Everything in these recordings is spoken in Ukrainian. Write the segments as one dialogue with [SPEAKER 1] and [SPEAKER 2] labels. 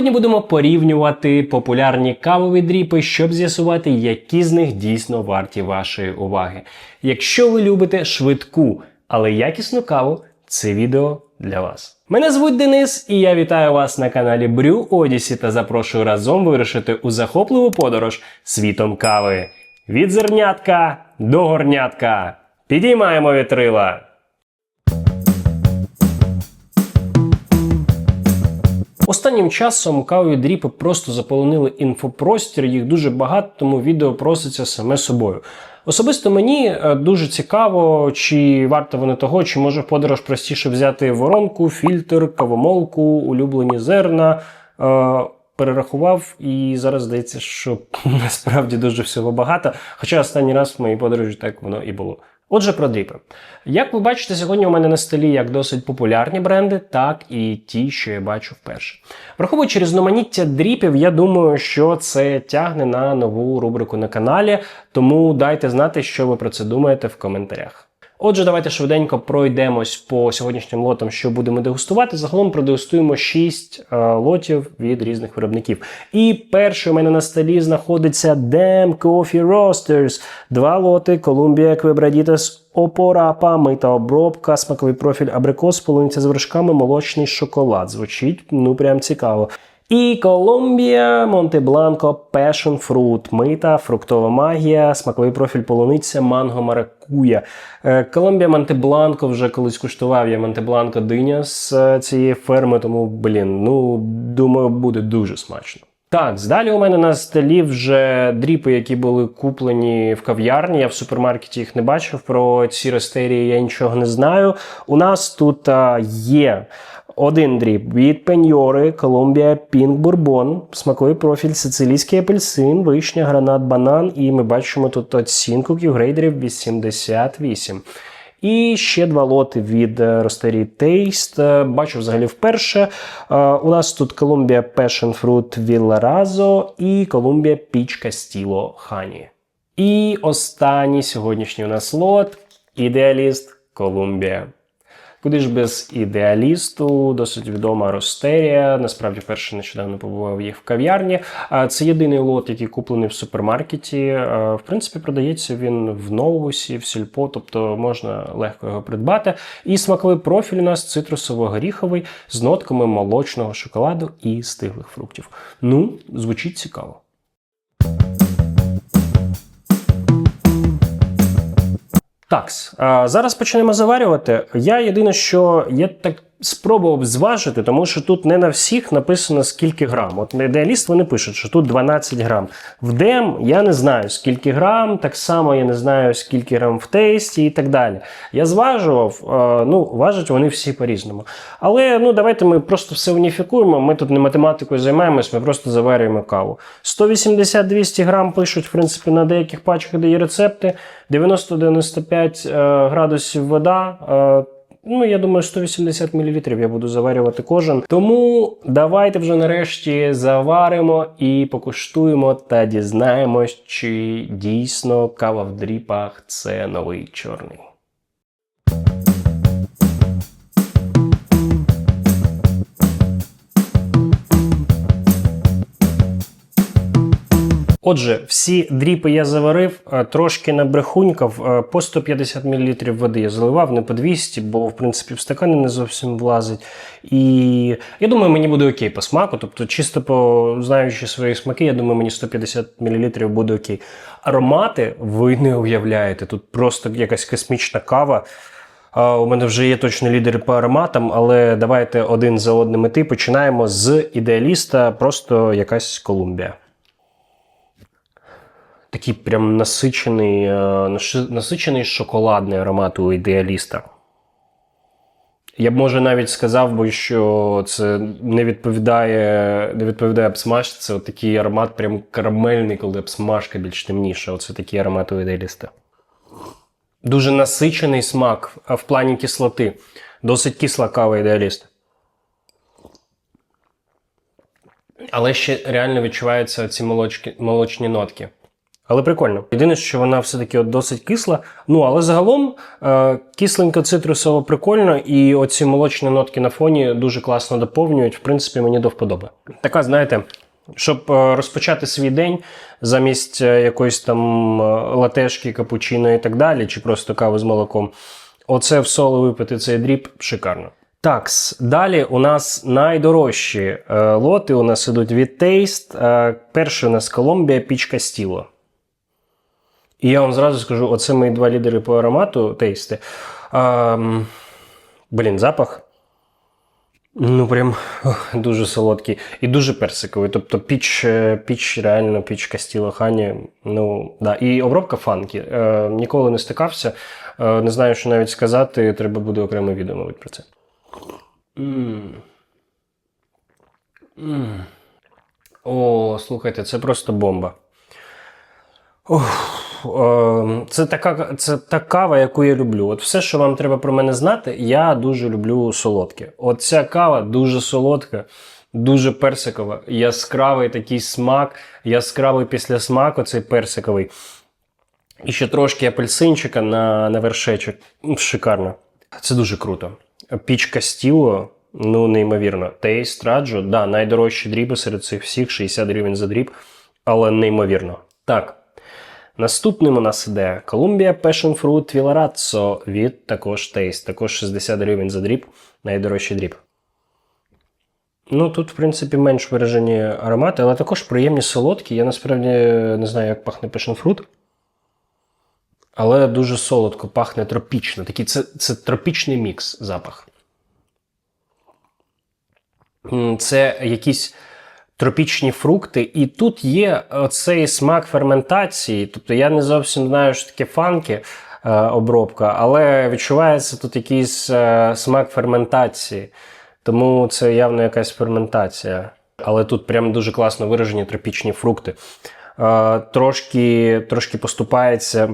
[SPEAKER 1] Сьогодні будемо порівнювати популярні кавові дріпи, щоб з'ясувати, які з них дійсно варті вашої уваги. Якщо ви любите швидку, але якісну каву, це відео для вас. Мене звуть Денис, і я вітаю вас на каналі Брю Одісі та запрошую разом вирушити у захопливу подорож світом кави. Від зернятка до горнятка. Підіймаємо вітрила! Останнім часом кавові дріпи просто заполонили інфопростір, їх дуже багато, тому відео проситься саме собою. Особисто мені е, дуже цікаво, чи варто вони того, чи може в подорож простіше взяти воронку, фільтр, кавомолку, улюблені зерна. Е, Перерахував, і зараз здається, що насправді дуже всього багато. Хоча останній раз в моїй подорожі так воно і було. Отже, про дріпи. Як ви бачите, сьогодні у мене на столі як досить популярні бренди, так і ті, що я бачу вперше. Враховуючи різноманіття дріпів, я думаю, що це тягне на нову рубрику на каналі, тому дайте знати, що ви про це думаєте в коментарях. Отже, давайте швиденько пройдемось по сьогоднішнім лотам, що будемо дегустувати. Загалом продегустуємо 6 е, лотів від різних виробників. І перший у мене на столі знаходиться Damn Coffee Roasters. Два лоти Columbia Quebraditas Опорапа, мита обробка, смаковий профіль абрикос, полуниця з вершками, молочний шоколад. Звучить ну прям цікаво. І Колумбія Монте-Бланко Passion Fruit, мита, фруктова магія, смаковий профіль полуниця, манго маракуя. Е, Колумбія Монте-Бланко вже колись куштував я Монте-Бланко диня з е, цієї ферми, тому, блін, ну, думаю, буде дуже смачно. Так, далі у мене на столі вже дріпи, які були куплені в кав'ярні. Я в супермаркеті їх не бачив. Про ці рестерії я нічого не знаю. У нас тут а, є один дріб від пеньори, Колумбія Пінк Бурбон, смаковий профіль, сицилійський апельсин, вишня, гранат, банан. І ми бачимо тут оцінку ківгрейдерів 88. І ще два лоти від Ростері. Е, Бачу взагалі вперше. Е, У нас тут Columbia Passion Fruit Villa і Columbia Peach Castillo Honey. І останній сьогоднішній у нас лот Ідеаліст Columbia. Куди ж без ідеалісту, досить відома Ростерія. Насправді, перше нещодавно побував їх в кав'ярні. Це єдиний лот, який куплений в супермаркеті. В принципі, продається він в Новусі, в Сільпо, тобто можна легко його придбати. І смаковий профіль у нас цитрусово-горіховий з нотками молочного шоколаду і стиглих фруктів. Ну, звучить цікаво. Так, зараз почнемо заварювати. Я єдине, що є так спробував зважити, тому що тут не на всіх написано скільки грам. От на ідеаліст вони пишуть, що тут 12 грам. В ДЕМ я не знаю скільки грам, так само я не знаю скільки грам в тесті і так далі. Я зважував, ну, важать вони всі по-різному. Але ну, давайте ми просто все уніфікуємо. Ми тут не математикою займаємось, ми просто заварюємо каву. 180-200 грам пишуть, в принципі, на деяких пачках, де є рецепти. 90-95 е, градусів вода. Ну, я думаю, 180 мл я буду заварювати кожен. Тому давайте вже нарешті заваримо і покуштуємо та дізнаємось, чи дійсно кава в дріпах це новий чорний. Отже, всі дріпи я заварив, е, трошки набрехунькав, е, по 150 мл води я заливав, не по 200, бо в принципі в стакани не зовсім влазить. І я думаю, мені буде окей по смаку. Тобто, чисто по знаючи свої смаки, я думаю, мені 150 мл буде окей. Аромати ви не уявляєте. Тут просто якась космічна кава. У мене вже є точно лідери по ароматам, але давайте один за одним іти. Починаємо з ідеаліста, просто якась Колумбія такий прям насичений, е, насичений шоколадний аромат у ідеаліста. Я б може навіть сказав би, що це не відповідає не відповідає обсмажці. Це такий аромат прям карамельний, коли обсмажка більш темніша. Оце такий аромат у ідеаліста. Дуже насичений смак в плані кислоти. Досить кисла кава ідеаліст. Але ще реально відчуваються ці молочки, молочні нотки. Але прикольно. Єдине, що вона все-таки досить кисла. Ну, але загалом е, кисленько цитрусово прикольно, і оці молочні нотки на фоні дуже класно доповнюють. В принципі, мені до вподоби. Така, знаєте, щоб е, розпочати свій день замість е, якоїсь там е, латешки, капучино і так далі, чи просто кави з молоком. Оце в соло випити цей дріб шикарно. Такс, далі у нас найдорожчі лоти. У нас ідуть від Taste. Перший у нас Колумбія Піч Кастіло. І я вам зразу скажу: оце мої два лідери по аромату тейсти. Ем, блін, запах. Ну, прям ох, дуже солодкий і дуже персиковий. Тобто піч, е, піч реально піч Кастіло Хані. Ну, да. І обробка фанкі. Е, ніколи не стикався. Е, не знаю, що навіть сказати. Треба буде окреме відео, про це. М. М. О, слухайте, це просто бомба. Ох, це, така, це та кава, яку я люблю. От все, що вам треба про мене знати, я дуже люблю солодке. От ця кава дуже солодка, дуже персикова, яскравий такий смак, яскравий післясмак, оцей персиковий. І ще трошки апельсинчика на, на вершечок. Шикарно. Це дуже круто. Піч Кастіло, ну неймовірно. Тейст раджу, да, найдорожчі дріби серед цих всіх 60 гривень за дріб, але неймовірно. Так. Наступним у нас іде Columbia Passion Fruit Villarazzo від також Taste. Також 60 гривень за дріб, найдорожчий дріб. Ну, тут, в принципі, менш виражені аромати, але також приємні солодкі. Я насправді не знаю, як пахне Passion Fruit. Але дуже солодко пахне тропічно. Такий, це, це тропічний мікс запах. Це якісь тропічні фрукти, і тут є оцей смак ферментації. Тобто я не зовсім знаю, що таке фанки е, обробка, але відчувається тут якийсь е, смак ферментації. Тому це явно якась ферментація. Але тут прям дуже класно виражені тропічні фрукти. Е, трошки, трошки поступається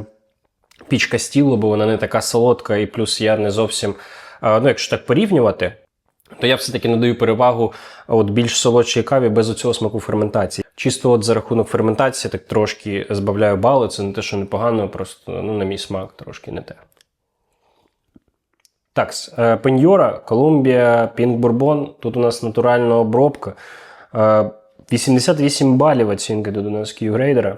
[SPEAKER 1] пічка стілу, бо вона не така солодка, і плюс я не зовсім, е, ну якщо так порівнювати, то я все-таки надаю перевагу от більш солодшій каві без оцього смаку ферментації. Чисто от за рахунок ферментації так трошки збавляю бали. Це не те, що непогано, просто ну, на мій смак трошки не те. Так, е, Пеньора, Колумбія, Пінк Бурбон. Тут у нас натуральна обробка. Е, 88 балів оцінки до нас Q-грейдера.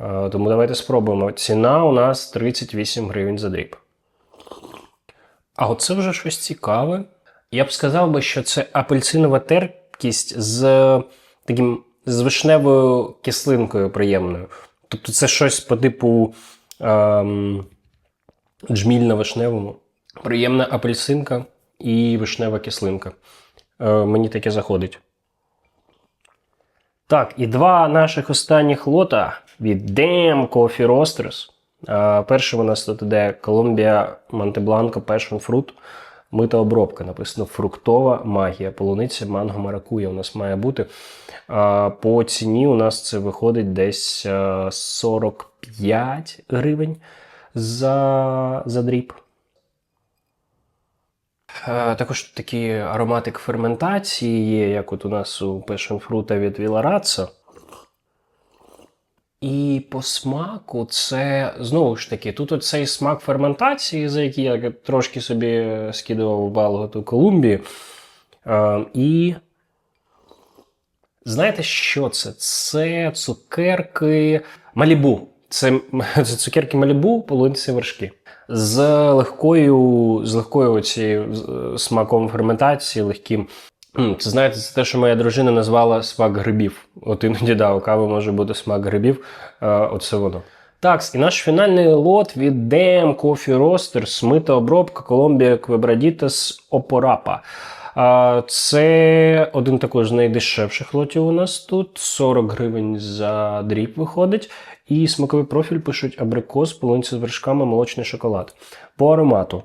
[SPEAKER 1] Е, Тому давайте спробуємо. Ціна у нас 38 гривень за дріб. А оце вже щось цікаве. Я б сказав би, що це апельсинова терпкість з таким з вишневою кислинкою приємною. Тобто це щось по типу ем, джміль на вишневому. Приємна апельсинка і вишнева кислинка. Е, мені таке заходить. Так, і два наших останніх лота від Damn Coffee Roasters. Е, Перший у нас тут іде Columbia Monteblanco Passion Fruit. Мита обробка. Написано фруктова магія. Полуниця, манго, маракуя у нас має бути. Е, По ціні у нас це виходить десь е, 45 гривень за, за дріб. Е, Також такий ароматик ферментації є, як от у нас у Passion Fruit від Villarazzo. І по смаку це знову ж таки, тут оцей смак ферментації, за який я трошки собі скидував бал ту Колумбії. Е, і знаєте, що це? Це цукерки Малібу. Це, це цукерки Малібу, полуниці вершки. З легкою, з легкою оцією смаком ферментації, легким. Це знаєте, це те, що моя дружина назвала смак грибів. От іноді да, у кави може бути смак грибів. Е, оце воно. Так, і наш фінальний лот від DM Coffee Roasters, мита обробка Columbia Quebraditas Oporapa. А, Це один також з найдешевших лотів у нас тут. 40 гривень за дріб виходить. І смаковий профіль пишуть абрикос, полуниця з вершками, молочний шоколад. По аромату.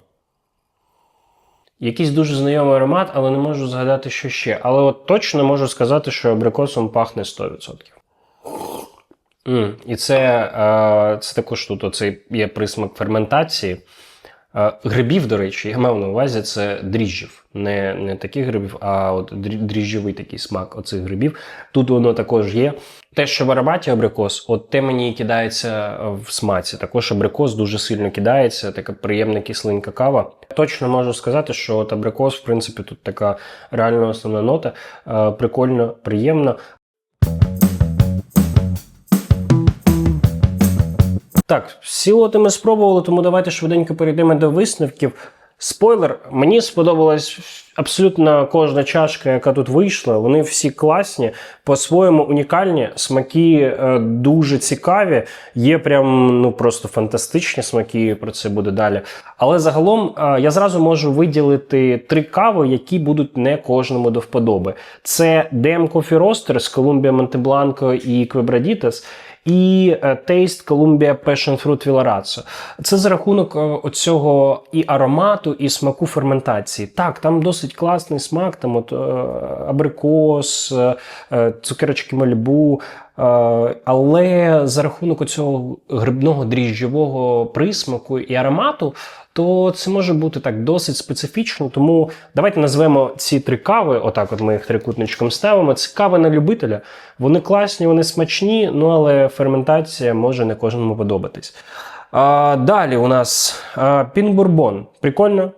[SPEAKER 1] Якийсь дуже знайомий аромат, але не можу згадати, що ще. Але от точно можу сказати, що абрикосом пахне 100%. Mm. І це, е, це також тут оцей є присмак ферментації. Грибів, до речі, я мав на увазі це дріжджів. Не, не таких грибів, а от дріжджовий такий смак оцих грибів. Тут воно також є. Те, що в ароматі абрикос, от те мені кидається в смаці. Також абрикос дуже сильно кидається, така приємна кислинка кава. Точно можу сказати, що от абрикос, в принципі, тут така реально основна нота. Прикольно, приємно. Так, всі лоти ми спробували, тому давайте швиденько перейдемо до висновків. Спойлер, мені сподобалась абсолютно кожна чашка, яка тут вийшла. Вони всі класні, по-своєму унікальні. Смаки е, дуже цікаві. Є прям ну просто фантастичні смаки. Про це буде далі. Але загалом е, я зразу можу виділити три кави, які будуть не кожному до вподоби. Це DM Coffee Roaster з Monte Blanco і Quebraditas і е, Taste Columbia Passion Fruit Villarazzo. Це за рахунок е, оцього і аромату, і смаку ферментації. Так, там досить класний смак, там от е, абрикос, цукерочки мальбу. Але за рахунок цього грибного дріжджового присмаку і аромату, то це може бути так досить специфічно. Тому давайте назвемо ці три кави. Отак, от ми їх трикутничком ставимо. Це кави на любителя. Вони класні, вони смачні, ну але ферментація може не кожному подобатись. А, далі у нас пінбурбон. Прикольно,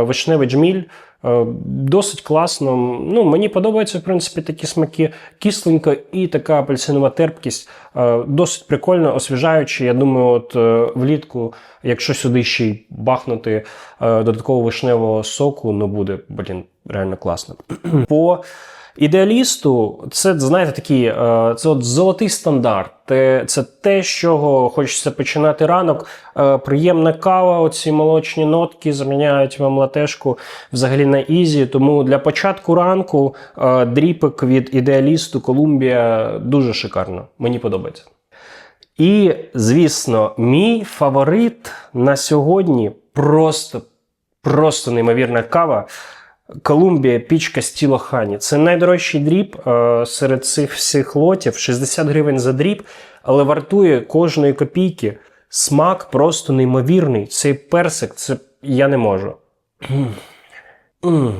[SPEAKER 1] вишневий джміль. Е, Досить класно. Ну, мені подобаються, в принципі, такі смаки. Кисленько і така апельсинова терпкість. Е, Досить прикольно, освіжаючи. Я думаю, от е, влітку, якщо сюди ще й бахнути додатково вишневого соку, ну буде, блін, реально класно. По ідеалісту, це, знаєте, такий, е, це от золотий стандарт. Це те, з чого хочеться починати ранок. Е, Приємна кава, оці молочні нотки заміняють вам латешку взагалі на ізі. Тому для початку ранку е, дріпик від ідеалісту Колумбія дуже шикарно. Мені подобається. І, звісно, мій фаворит на сьогодні просто, просто неймовірна кава. Колумбія пічка Стіло Хані. Це найдорожчий дріб е, серед цих всіх лотів. 60 гривень за дріб, але вартує кожної копійки. Смак просто неймовірний. Цей персик, це я не можу.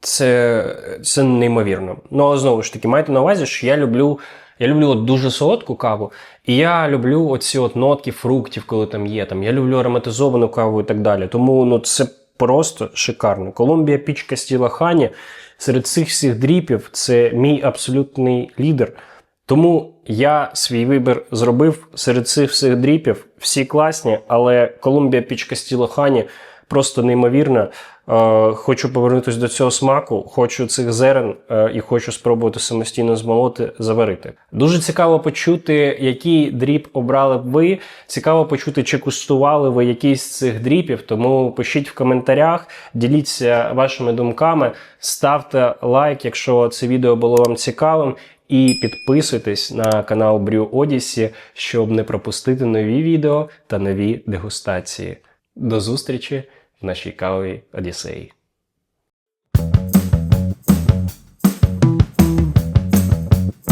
[SPEAKER 1] Це, це неймовірно. Ну, але знову ж таки, майте на увазі, що я люблю. Я люблю от дуже солодку каву, і я люблю оці от нотки фруктів, коли там є. Там, я люблю ароматизовану каву і так далі. Тому ну, це просто шикарно. Колумбія пічка стіла хані серед цих всіх дріпів це мій абсолютний лідер. Тому я свій вибір зробив серед цих всіх дріпів. Всі класні, але Колумбія пічка стіла хані просто неймовірна. Е, хочу повернутися до цього смаку, хочу цих зерен е, і хочу спробувати самостійно змолоти, заварити. Дуже цікаво почути, який дріб обрали б ви. Цікаво почути, чи куштували ви якийсь з цих дріпів. Тому пишіть в коментарях, діліться вашими думками, ставте лайк, якщо це відео було вам цікавим. І підписуйтесь на канал Brew Odyssey, щоб не пропустити нові відео та нові дегустації. До зустрічі в нашій кавовій Одіссеї.